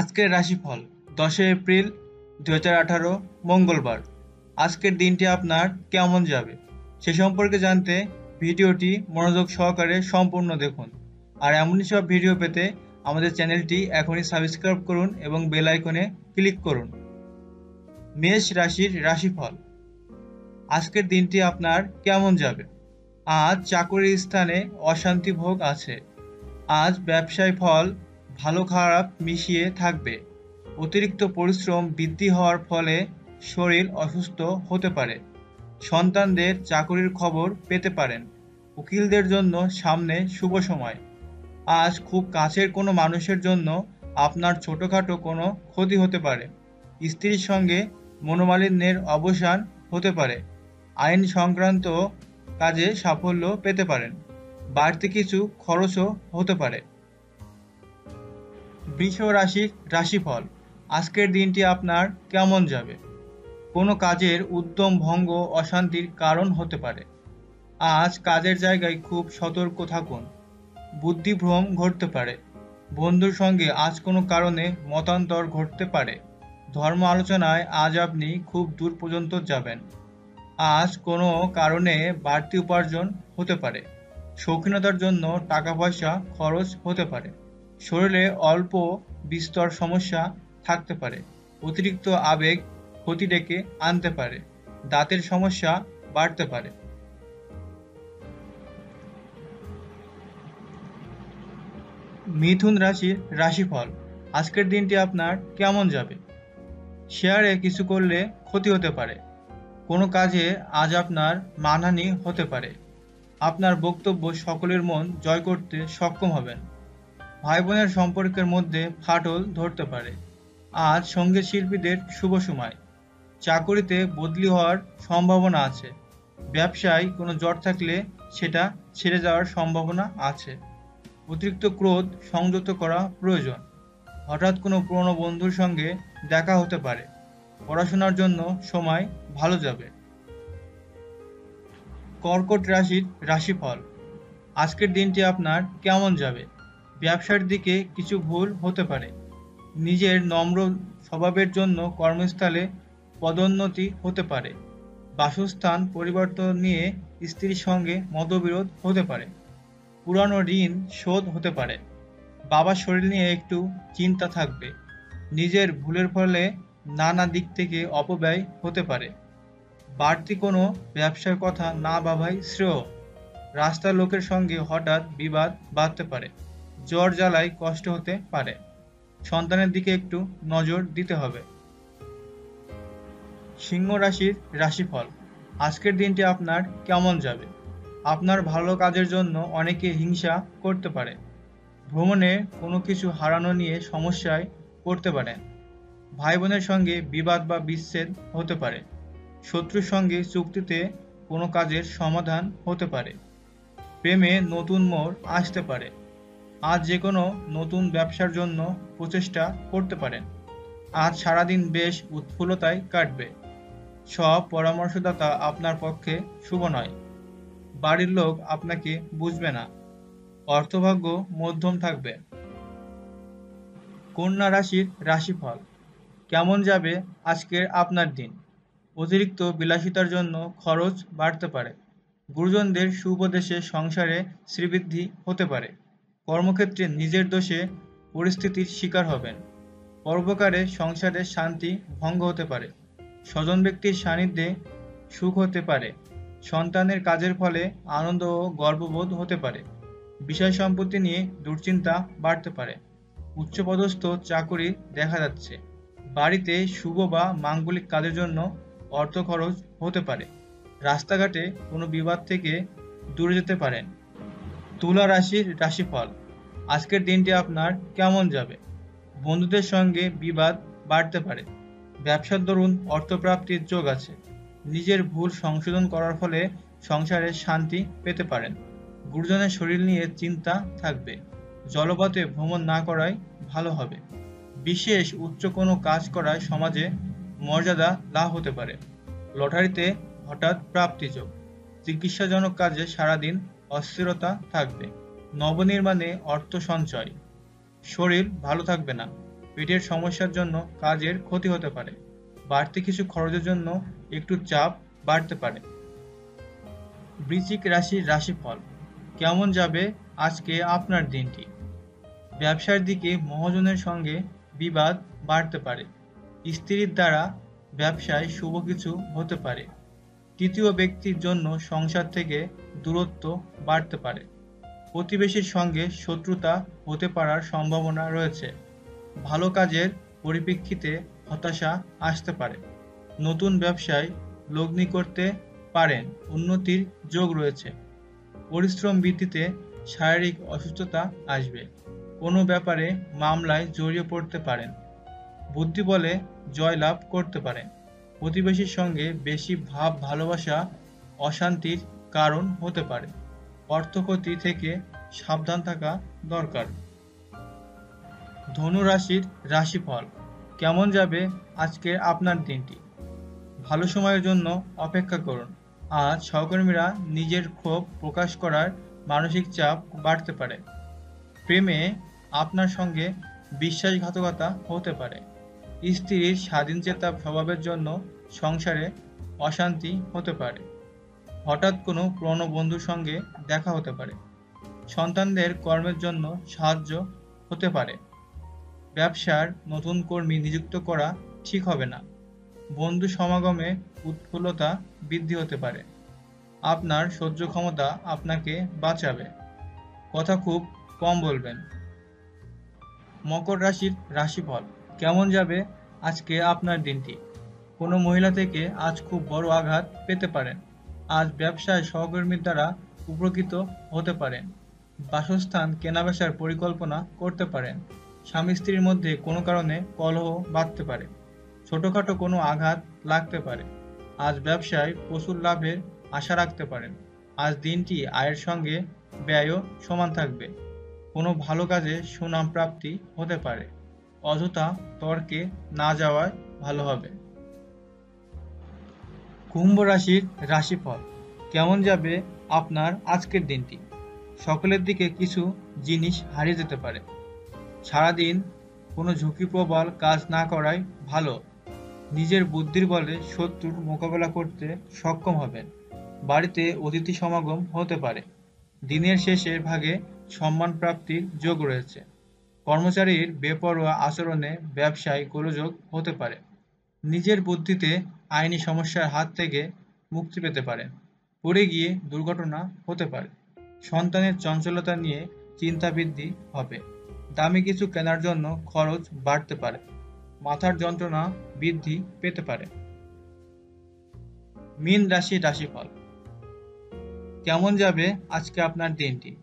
আজকের রাশিফল, দশই এপ্রিল দু আঠারো, মঙ্গলবার। আজকের দিনটি আপনার কেমন যাবে? সে সম্পর্কে জানতে ভিডিওটি মনোযোগ সহকারে সম্পূর্ণ দেখুন। আর এমনই সব ভিডিও পেতে আমাদের চ্যানেলটি এখনই সাবস্ক্রাইব করুন এবং বেল আইকনে ক্লিক করুন। মেষ রাশির রাশিফল, আজকের দিনটি আপনার কেমন যাবে? আজ চাকরির স্থানে অশান্তি ভোগ আছে। আজ ব্যবসায় ফল ভালো খারাপ মিশিয়ে থাকবে। অতিরিক্ত পরিশ্রম বৃদ্ধি হওয়ার ফলে শরীর অসুস্থ হতে পারে। সন্তানদের চাকরির খবর পেতে পারেন। উকিলদের জন্য সামনে শুভ সময়। আজ খুব কাছের কোনো মানুষের জন্য আপনার ছোটোখাটো কোনো ক্ষতি হতে পারে। স্ত্রীর সঙ্গে মনোমালিন্যের অবসান হতে পারে। আইন সংক্রান্ত কাজে সাফল্য পেতে পারেন। বাড়তি কিছু খরচও হতে পারে। বৃষ রাশির রাশিফল। আজকের দিনটি আপনার কেমন যাবে? কোনো কাজের উদ্যম, ভঙ্গ, অশান্তির কারণ হতে পারে। আজ কাজের জায়গায় খুব সতর্ক থাকুন। বুদ্ধিভ্রম ঘটতে পারে। বন্ধুর সঙ্গে আজ কোনো কারণে মতান্তর ঘটতে পারে। ধর্ম আলোচনায় আজ আপনি খুব দূর পর্যন্ত যাবেন। আজ কোনো কারণে বাড়তি উপার্জন হতে পারে। শৌখিনতার জন্য টাকা পয়সা খরচ হতে পারে। শরীরে অল্প বিস্তর সমস্যা থাকতে পারে। অতিরিক্ত আবেগ ক্ষতি ডেকে আনতে পারে। দাঁতের সমস্যা বাড়তে পারে। মিথুন রাশির রাশিফল। আজকের দিনটি আপনার কেমন যাবে? শেয়ারে কিছু করলে ক্ষতি হতে পারে। কোনো কাজে আজ আপনার মানহানি হতে পারে। আপনার বক্তব্য সকলের মন জয় করতে সক্ষম হবেন। ভাই বোনের সম্পর্কের মধ্যে ফাটল ধরতে পারে। আজ সংগীত শিল্পীদের শুভ সময়। চাকরিতে বদলি হওয়ার সম্ভাবনা আছে। ব্যবসায় কোনো জ্বর থাকলে সেটা ছেড়ে যাওয়ার সম্ভাবনা আছে। অতিরিক্ত ক্রোধ সংযত করা প্রয়োজন। হঠাৎ কোনো পুরনো বন্ধুর সঙ্গে দেখা হতে পারে। পড়াশোনার জন্য সময় ভালো যাবে। কর্কট রাশির রাশিফল। আজকের দিনটি আপনার কেমন যাবে? ব্যবসার দিকে কিছু ভুল হতে পারে। নিজের নম্র স্বভাবের জন্য কর্মস্থলে পদোন্নতি হতে পারে। বাসস্থান পরিবর্তন নিয়ে স্ত্রীর সঙ্গে মতবিরোধ হতে পারে। পুরানো ঋণ শোধ হতে পারে। বাবার শরীর নিয়ে একটু চিন্তা থাকবে। নিজের ভুলের ফলে নানা দিক থেকে অপব্যয় হতে পারে। বাড়তি কোনো ব্যবসার কথা না ভাবাই শ্রেয়। রাস্তার লোকের সঙ্গে হঠাৎ বিবাদ বাঁধতে পারে। জ্বর জ্বালায় কষ্ট হতে পারে। সন্তানের দিকে একটু নজর দিতে হবে। সিংহ রাশির রাশিফল, আজকের দিনটি আপনার কেমন যাবে? আপনার ভালো কাজের জন্য অনেকে হিংসা করতে পারে। ভ্রমণে কোনো কিছু হারানো নিয়ে সমস্যায় পড়তে পারেন। ভাই বোনের সঙ্গে বিবাদ বা বিচ্ছেদ হতে পারে। শত্রুর সঙ্গে চুক্তিতে কোনো কাজের সমাধান হতে পারে। প্রেমে নতুন মোড় আসতে পারে। আজ যে কোনো নতুন ব্যবসার জন্য প্রচেষ্টা করতে পারেন। আজ সারাদিন বেশ উৎফুল্লতায় কাটবে। সব পরামর্শদাতা আপনার পক্ষে শুভ নয়। বাড়ির লোক আপনাকে বুঝবে না। অর্থভাগ্য মধ্যম থাকবে। কন্যা রাশির রাশিফল। কেমন যাবে আজকের আপনার দিন? অতিরিক্ত বিলাসিতার জন্য খরচ বাড়তে পারে। গুরুজনদের সুপদেশে সংসারে শ্রীবৃদ্ধি হতে পারে। কর্মক্ষেত্রে নিজের দোষে পরিস্থিতির শিকার হবেন। পরোপকারে সংসারের শান্তি ভঙ্গ হতে পারে। স্বজন ব্যক্তির সান্নিধ্যে সুখ হতে পারে। সন্তানের কাজের ফলে আনন্দ ও গর্ববোধ হতে পারে। বিষয় সম্পত্তি নিয়ে দুশ্চিন্তা বাড়তে পারে। উচ্চপদস্থ চাকুরি দেখা যাচ্ছে। বাড়িতে শুভ বা মাঙ্গলিক কাজের জন্য অর্থ খরচ হতে পারে। রাস্তাঘাটে কোনো বিবাদ থেকে দূরে যেতে পারেন। তুলা রাশির রাশিফল। আজকের দিনটি আপনার কেমন যাবে? বন্ধুদের সঙ্গে বিবাদ বাড়তে পারে। ব্যবসার দরুন অর্থপ্রাপ্তির যোগ আছে। নিজের ভুল সংশোধন করার ফলে সংসারে শান্তি পেতে পারেন। গুরুজনের শরীর নিয়ে চিন্তা থাকবে। জলপথে ভ্রমণ না করাই ভালো হবে। বিশেষ উচ্চ কোনো কাজ করায় সমাজে মর্যাদা লাভ হতে পারে। লটারিতে হঠাৎ প্রাপ্তিযোগ চিকিৎসাজনক কাজে সারাদিন অস্থিরতা থাকবে। নবনির্মাণে অর্থ সঞ্চয়। শরীর ভালো থাকবে না। পেটের সমস্যার জন্য কাজের ক্ষতি হতে পারে। বাড়তি কিছু খরচের জন্য একটু চাপ বাড়তে পারে। বৃশ্চিক রাশির রাশিফল। কেমন যাবে আজকে আপনার দিনটি? ব্যবসার দিকে মহাজনের সঙ্গে বিবাদ বাড়তে পারে। স্ত্রীর দ্বারা ব্যবসায় শুভ কিছু হতে পারে। তৃতীয় ব্যক্তির জন্য সংসার থেকে দূরত্ব বাড়তে পারে। প্রতিবেশীর সঙ্গে শত্রুতা হতে পারার সম্ভাবনা রয়েছে। ভালো কাজের পরিপ্রেক্ষিতে হতাশা আসতে পারে। নতুন ব্যবসায় লগ্নি করতে পারেন, উন্নতির যোগ রয়েছে। পরিশ্রম বৃদ্ধিতে শারীরিক অসুস্থতা আসবে। কোনো ব্যাপারে মামলায় জড়িয়ে পড়তে পারেন। বুদ্ধি বলে জয়লাভ করতে পারেন। প্রতিবেশীর সঙ্গে বেশি ভাব ভালোবাসা অশান্তির কারণ হতে পারে। অর্থক্ষতি থেকে সাবধান থাকা দরকার। ধনু রাশির রাশিফল, কেমন যাবে আজকে আপনার দিনটি? ভালো সময়ের জন্য অপেক্ষা করুন। আজ সহকর্মীরা নিজের ক্ষোভ প্রকাশ করার মানসিক চাপ বাড়তে পারে। প্রেমে আপনার সঙ্গে বিশ্বাসঘাতকতা হতে পারে। স্ত্রীর স্বাধীনচেতা স্বভাবের জন্য সংসারে অশান্তি হতে পারে। হঠাৎ কোনো পুরনো বন্ধুর সঙ্গে দেখা হতে পারে। সন্তানদের কর্মের জন্য সাহায্য হতে পারে। ব্যবসার নতুন কর্মী নিযুক্ত করা ঠিক হবে না। বন্ধু সমাগমে উৎফুল্লতা বৃদ্ধি হতে পারে। আপনার সহ্য ক্ষমতা আপনাকে বাঁচাবে। কথা খুব কম বলবেন। মকর রাশির রাশিফল। কেমন যাবে আজকে আপনার দিনটি? কোনো মহিলা থেকে আজ খুব বড় আঘাত পেতে পারেন। আজ ব্যবসায় সহকর্মীর দ্বারা উপকৃত হতে পারেন। বাসস্থান, কেনাবেচার পরিকল্পনা করতে পারেন। স্বামী স্ত্রীর মধ্যে কোনো কারণে কলহ বাঁধতে পারে। ছোটোখাটো কোনো আঘাত লাগতে পারে। আজ ব্যবসায় প্রচুর লাভের আশা রাখতে পারেন। আজ দিনটি আয়ের সঙ্গে ব্যয়ও সমান থাকবে। কোনো ভালো কাজে সুনাম প্রাপ্তি হতে পারে। অযথা তর্কে না যাওয়াই ভালো হবে। কুম্ভ রাশির রাশিফল, কেমন যাবে আপনার আজকের দিনটি? সকলের দিকে কিছু জিনিস হারিয়ে যেতে পারে। সারাদিন কোনো ঝুঁকিপ্রবল কাজ না করাই ভালো। নিজের বুদ্ধির বলে শত্রুর মোকাবেলা করতে সক্ষম হবেন। বাড়িতে অতিথি সমাগম হতে পারে। দিনের শেষের ভাগে সম্মান প্রাপ্তির যোগ রয়েছে। কর্মচারীর বেপরোয়া আচরণে ব্যবসায় গোলযোগ হতে পারে। নিজের বুদ্ধিতে আইনি সমস্যার হাত থেকে মুক্তি পেতে পারেন পড়ে গিয়ে দুর্ঘটনা হতে পারে। সন্তানের চঞ্চলতা নিয়ে চিন্তা বৃদ্ধি হবে। দামি কিছু কেনার জন্য খরচ বাড়তে পারে। মাথার যন্ত্রণা বৃদ্ধি পেতে পারে। মীন রাশি রাশিফল। কেমন যাবে আজকে আপনার দিনটি?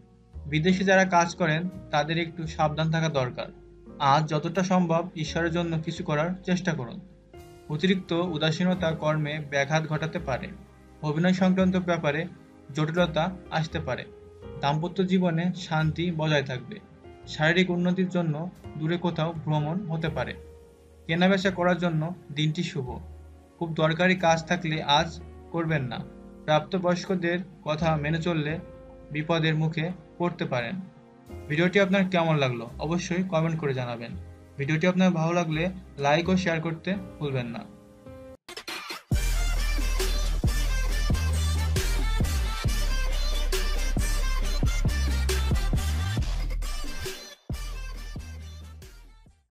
বিদেশে যারা কাজ করেন, তাদের একটু সাবধান থাকা দরকার। আজ যতটা সম্ভব ঈশ্বরের জন্য কিছু করার চেষ্টা করুন। অতিরিক্ত উদাসীনতা কর্মে ব্যাঘাত ঘটাতে পারে। অভিনয় সংক্রান্ত ব্যাপারে জটিলতা আসতে পারে। দাম্পত্য জীবনে শান্তি বজায় থাকবে। শারীরিক উন্নতির জন্য দূরে কোথাও ভ্রমণ হতে পারে। কেনাবেচা করার জন্য দিনটি শুভ। খুব দরকারি কাজ থাকলে আজ করবেন না। প্রাপ্তবয়স্কদের কথা মেনে চললে বিপদের মুখে পড়তে পারেন। ভিডিওটি আপনার কেমন লাগল অবশ্যই কমেন্ট করে জানাবেন। ভিডিওটি আপনার ভালো লাগলে লাইক ও শেয়ার করতে ভুলবেন না।